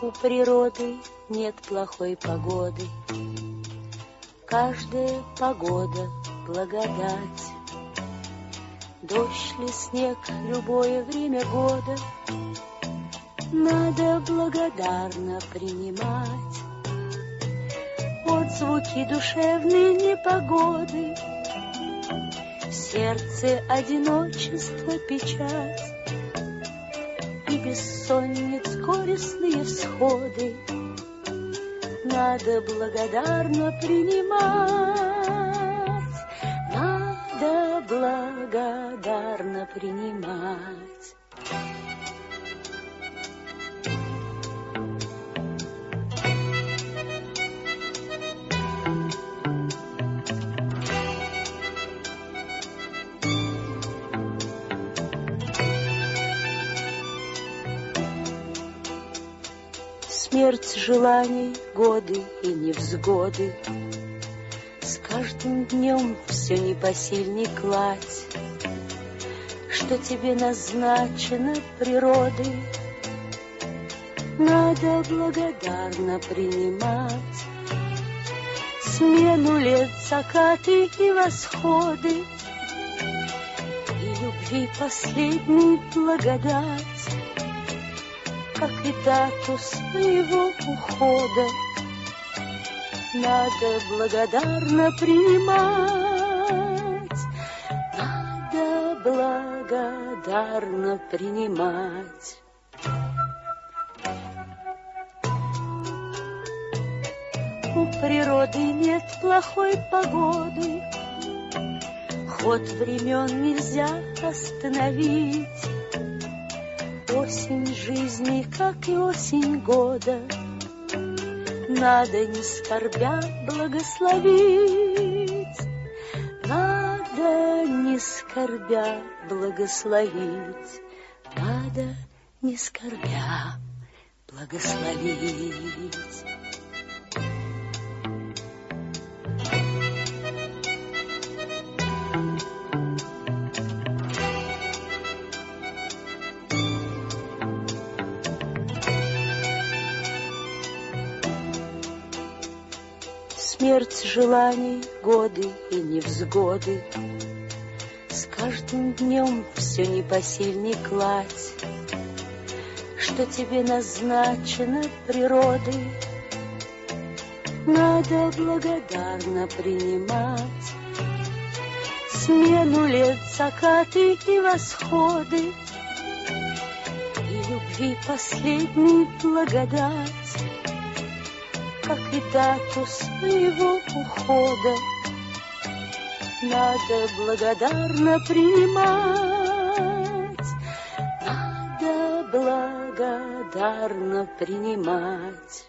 У природы нет плохой погоды, Каждая погода — благодать. Дождь ли снег, любое время года Надо благодарно принимать. Отзвуки душевной непогоды В сердце одиночество печать И бессонниц горестные всходы Надо благодарно принимать благодарно принимать. Смерть желаний, годы и невзгоды. Каждым днем все непосильней кладь, Что тебе назначено природой, Надо благодарно принимать. Смену лет, закаты и восходы, И любви последней благодать, Как и дату своего ухода надо благодарно принимать, надо благодарно принимать. У природы нет плохой погоды, Ход времен нельзя остановить. Осень жизни, как и осень года — надо не скорбя благословить, Надо не скорбя благословить, Надо не скорбя благословить. Смерть желаний, годы и невзгоды, С каждым днем все непосильней кладь, Что тебе назначено природой, Надо благодарно принимать. Смену лет, закаты и восходы, И любви последней благодать, как и дату своего ухода. Надо благодарно принимать, надо благодарно принимать.